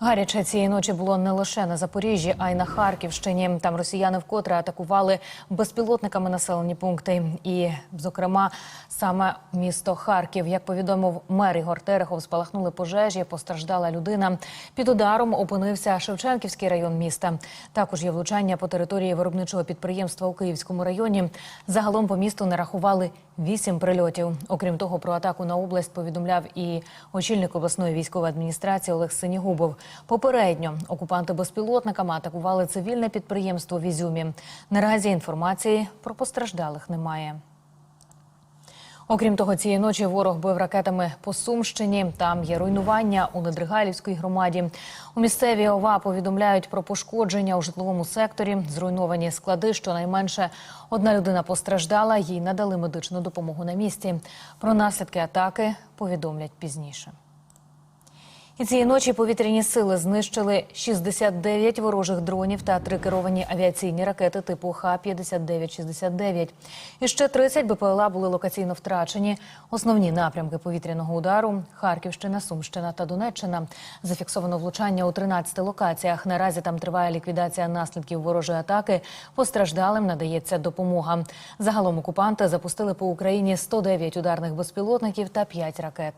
Гаряче цієї ночі було не лише на Запоріжжі, а й на Харківщині. Там росіяни вкотре атакували безпілотниками населені пункти, і, зокрема, саме місто Харків. Як повідомив мер Ігор Терехов, спалахнули пожежі, постраждала людина. Під ударом опинився Шевченківський район міста. Також є влучання по території виробничого підприємства у Київському районі. Загалом по місту нарахували вісім прильотів. Окрім того, про атаку на область повідомляв і очільник обласної військової адміністрації Олег Синігубов. Попередньо окупанти безпілотниками атакували цивільне підприємство в Ізюмі. Наразі інформації про постраждалих немає. Окрім того, цієї ночі ворог бив ракетами по Сумщині. Там є руйнування у Недригалівській громаді. У місцевій ОВА повідомляють про пошкодження у житловому секторі, зруйновані склади. Щонайменше одна людина постраждала. Їй надали медичну допомогу на місці. Про наслідки атаки повідомлять пізніше. І цієї ночі повітряні сили знищили 69 ворожих дронів та три керовані авіаційні ракети типу Х-59-69. І ще 30 БПЛА були локаційно втрачені. Основні напрямки повітряного удару – Харківщина, Сумщина та Донеччина. Зафіксовано влучання у 13 локаціях. Наразі там триває ліквідація наслідків ворожої атаки. Постраждалим надається допомога. Загалом окупанти запустили по Україні 109 ударних безпілотників та 5 ракет.